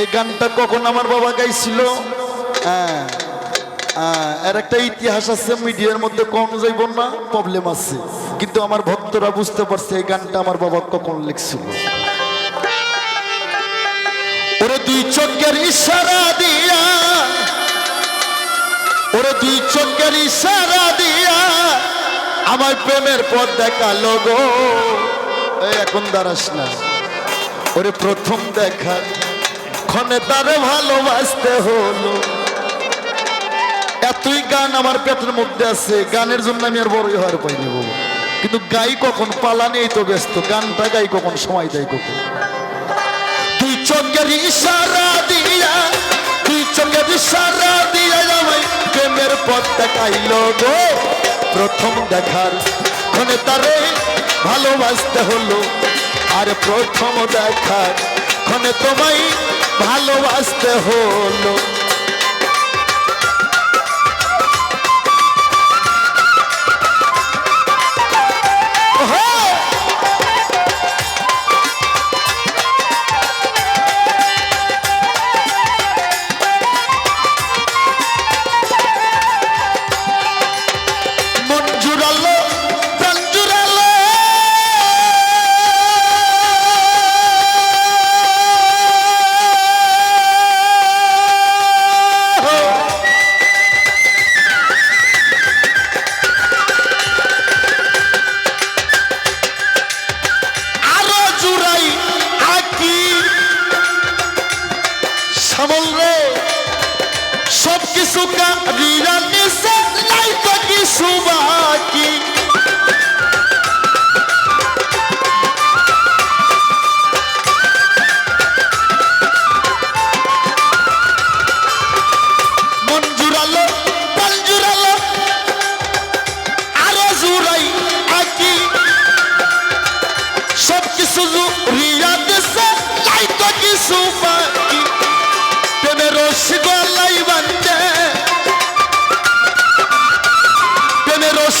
এই গানটা কখন আমার বাবা গাইছিল? হ্যাঁ হ্যাঁ, এর একটা ইতিহাস আছে মিডিয়ার মধ্যে কম যাইব না প্রবলেম আছে। কিন্তু আমার ভক্তরা বুঝতে পারছে এই গানটা আমার বাবা কখন লিখছিল। ওরে দুই চোখের ইশারা দিয়া ওরে দুই চোখের ইশারা দিয়া আমার প্রেমের পথ দেখাল গো। এখন দাঁড়াস না। ওরে প্রথম দেখা ক্ষণে তারে ভালোবাসতে হলো। এতই গান আমার পেটের মধ্যে আছে, গানের জন্য আমি আর বড়ই হওয়ার পাইনি বাবু। কিন্তু গাই কখন পালা নেই তো ব্যস্ত। গানটা গাই কখন, সময় দেয় কখন? তুই চোখের ইশারা দিয়া তুই চোখের ইশারা দিয়া আমায় প্রেমের পথ দেখাইল গো। প্রথম দেখার ক্ষণে তারে ভালোবাসতে হলো, আর প্রথম দেখার ক্ষণে তোমায় ভালোবাসতে হলো। কারিয়া নিছে নাই তো কিছু বাকি। মন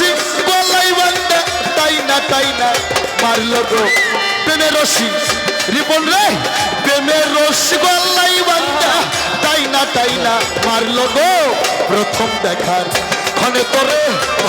রশি গলাই বান্ধে তাই না তাই না, মারল গো প্রেমের রশি। রিপন রে প্রেমের রশি গলাই বান্ধে তাই না তাই না, মারল গো। প্রথম দেখার ক্ষণে তোরে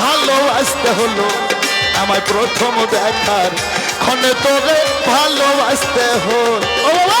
ভালোবাসতে হলো। আমায় প্রথম দেখার ক্ষণে তোরে ভালোবাসতে হলো।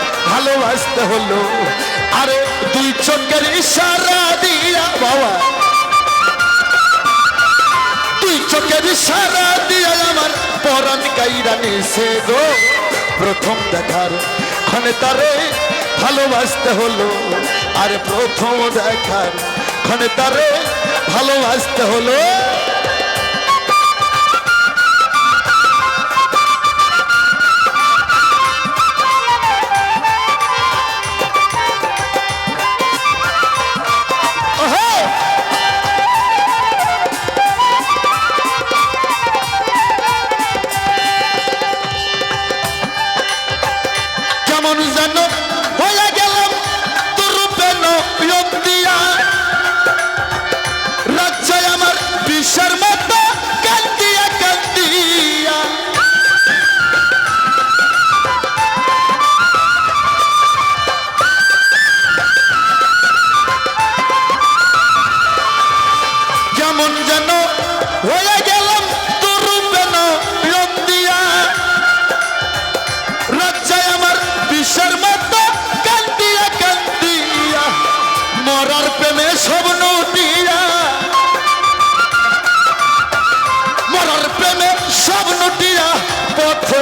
ভালোবাসতে হলো। আরে, দুই চোখের ইশারা দিয়া বাবা। তুই চোখের ইশারা দিয়া আমার পরাণ কাইরা নিছে গো। প্রথম দেখার ক্ষণে তারে ভালোবাসতে হলো। আরে, প্রথম দেখার ক্ষণে তারে ভালোবাসতে হলো। যেন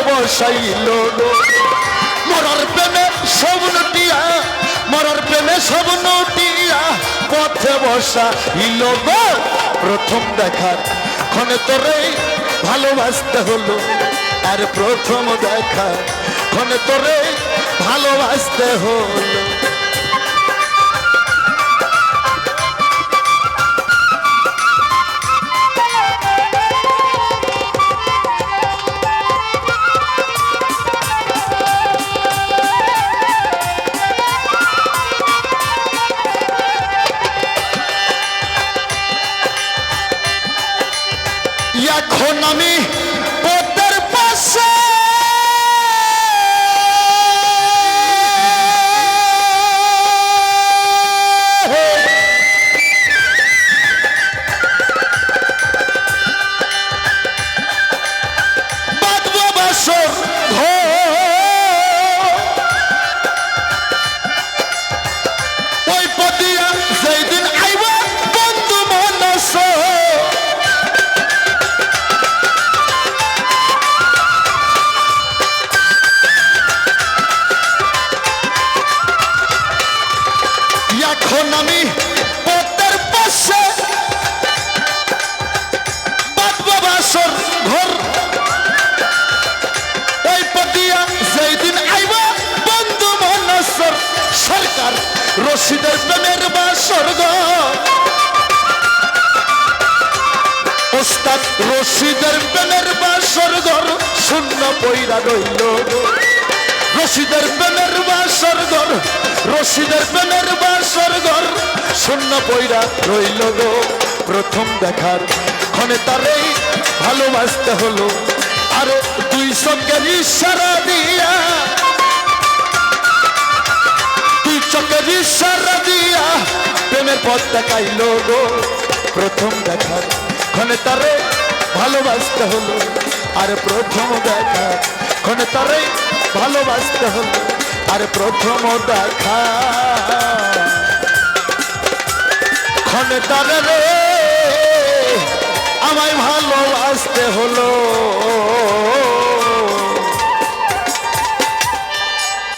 বসাইল গো। মরার প্রেমে সব নটিয়া মরার প্রেমে সব নটিয়া পথে বসা ইল গো। প্রথম দেখার ক্ষণে তোরে ভালোবাসতে হলো, আর প্রথম দেখা ক্ষণে তোরে ভালোবাসতে হলো। এখন এখন আমি পদ্মের পাশে। বাসর ঘর। ওই পতিয়া সেই দিন আইব, বন্ধু মনসর সরকার রশিদের প্রেমের বাসর ঘর। রশিদের প্রেমের বাসর ঘর, শূন্য পইরা রইল। রশিদের প্রেমের বাসর ঘর, রশিদের প্রেমের বাসর ঘর। শূন্য পইরা রইল গো, প্রথম দেখার ক্ষণে তারেই ভালোবাসতে হলো। আরে দুই চোখের ইশারা দিয়া দুই চোখের ইশারা দিয়া প্রেমের পথ দেখাইল গো। প্রথম দেখার ক্ষণে তারে ভালোবাসতে হলো। আর প্রথম দেখা ক্ষণে তারে ভালোবাসতে হলো আর প্রথম দেখা। ক্ষণে রে আমায় ভালোবাসতে হলো।